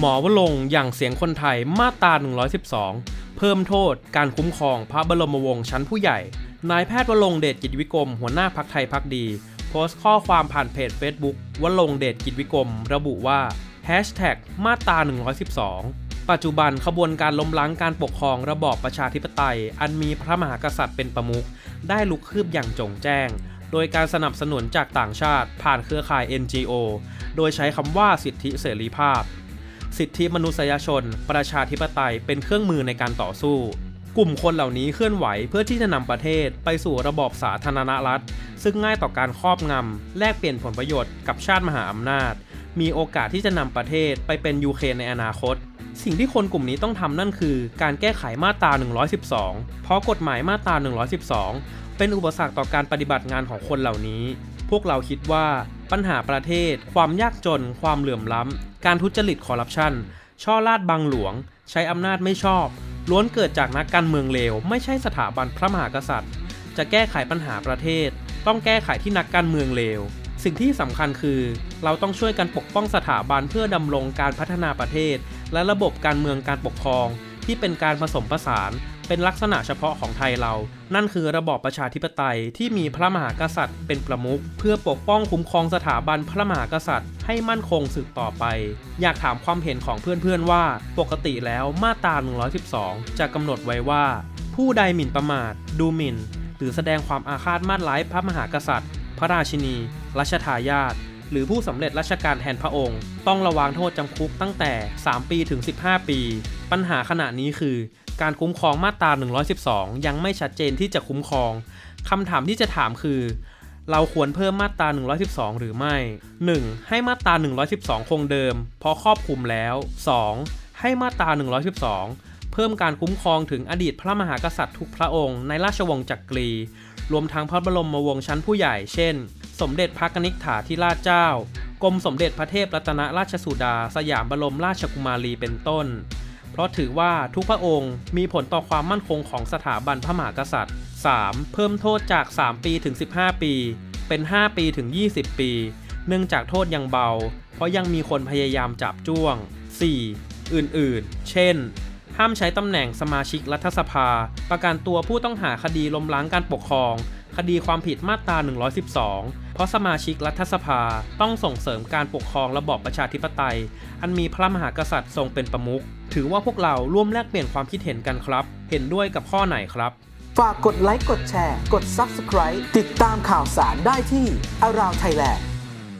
หมอวลงอย่างเสียงคนไทยมาตรา 112 เพิ่มโทษการคุ้มครองพระบรมวงศ์ชั้นผู้ใหญ่ นายแพทย์วลงเดชกิจวิกรม หัวหน้าพักไทยพักดี โพสต์ข้อความผ่านเพจ Facebook วลงเดชกิจวิกรม ระบุว่า Hashtag มาตรา 112 ปัจจุบันขบวนการล้มล้างการปกครองระบอบประชาธิปไตย อันมีพระมหากษัตริย์เป็นประมุขได้ลุกคืบอย่างจงแจ้ง โดยการสนับสนุนจากต่างชาติผ่านเครือข่าย NGO โดยใช้คำว่าสิทธิเสรีภาพ สิทธิมนุษยชน ประชาธิปไตยเป็นเครื่องมือในการต่อสู้ กลุ่มคนเหล่านี้เคลื่อนไหวเพื่อที่จะนำประเทศไปสู่ระบอบสาธารณรัฐ ซึ่งง่ายต่อการครอบงำแลกเปลี่ยนผลประโยชน์กับชาติมหาอำนาจ มีโอกาสที่จะนำประเทศไปเป็นยูเครนในอนาคตสิ่งที่คนกลุ่มนี้ต้องทำนั่นคือ การแก้ไขมาตรา 112 เพราะกฎหมายมาตรา 112 เป็นอุปสรรคต่อการปฏิบัติงานของคนเหล่านี้ พวกเราคิดว่าปัญหาประเทศ ความยากจน ความเหลื่อมล้ำ การทุจริตคอร์รัปชัน ช่อลาดบังหลวง ใช้อำนาจไม่ชอบ ล้วนเกิดจากนักการเมืองเลว ไม่ใช่สถาบันพระมหากษัตริย์ จะแก้ไขปัญหาประเทศ ต้องแก้ไขที่นักการเมืองเลว สิ่งที่สำคัญคือ เราต้องช่วยกันปกป้องสถาบันเพื่อดำรงการพัฒนาประเทศ และระบบการเมืองการปกครอง ที่เป็นการผสมผสาน เป็นลักษณะเฉพาะของไทยเรา นั่นคือระบอบประชาธิปไตยที่มีพระมหากษัตริย์ เป็นประมุขเพื่อปกป้องคุ้มครองสถาบันพระมหากษัตริย์ ให้มั่นคงสืบต่อไป อยากถามความเห็นของเพื่อนๆว่า ปกติแล้วมาตรา 112 จะกำหนดไว้ว่า ผู้ใดหมิ่นประมาท ดูหมิ่น หรือแสดงความอาฆาตมาตร้ายพระมหากษัตริย์ พระราชินีรัชทายาท หรือผู้สำเร็จราชการแทนพระองค์ ต้องระวางโทษจำคุกตั้งแต่ 3 ปีถึง 15 ปี ปัญหาขณะนี้คือ การคุ้มครองมาตรา 112 ยังไม่ชัดเจนที่จะคุ้มครองคำถามที่จะถามคือ เราควรเพิ่มมาตรา 112 หรือไม่ 1. ให้มาตรา 112 คงเดิม เพราะครอบคลุมแล้ว 2. ให้มาตรา 112 เพิ่มการคุ้มครองถึงอดีตพระมหากษัตริย์ทุกพระองค์ในราชวงศ์จักรีรวมทั้งพระบรมวงศ์ชั้นผู้ใหญ่ เช่น สมเด็จพระกนิษฐาธิราชเจ้ากรมสมเด็จพระเทพรัตนราชสุดา สยามบรมราชกุมารีเป็นต้น เพราะถือว่าทุกพระองค์มีผลต่อความมั่นคงของสถาบันพระมหากษัตริย์ 3. เพิ่มโทษจาก 3 ปีถึง 15 ปี เป็น 5 ปีถึง 20 ปี เนื่องจากโทษยังเบา เพราะยังมีคนพยายามจับจ้วง 4. อื่นๆ เช่น ห้ามใช้ตำแหน่งสมาชิกรัฐสภา ประกันตัวผู้ต้องหาคดีล้มล้างการปกครอง คดีความผิดมาตรา 112 เพราะสมาชิกรัฐสภาต้องส่งเสริมการปกครองระบอบประชาธิปไตย อันมีพระมหากษัตริย์ทรงเป็นประมุข ถือว่าพวกเราร่วมแลกเปลี่ยนความคิดเห็นกันครับ เห็นด้วยกับข้อไหนครับ ฝากกดไลค์ กดแชร์ กด Subscribe ติดตามข่าวสารได้ที่ Around Thailand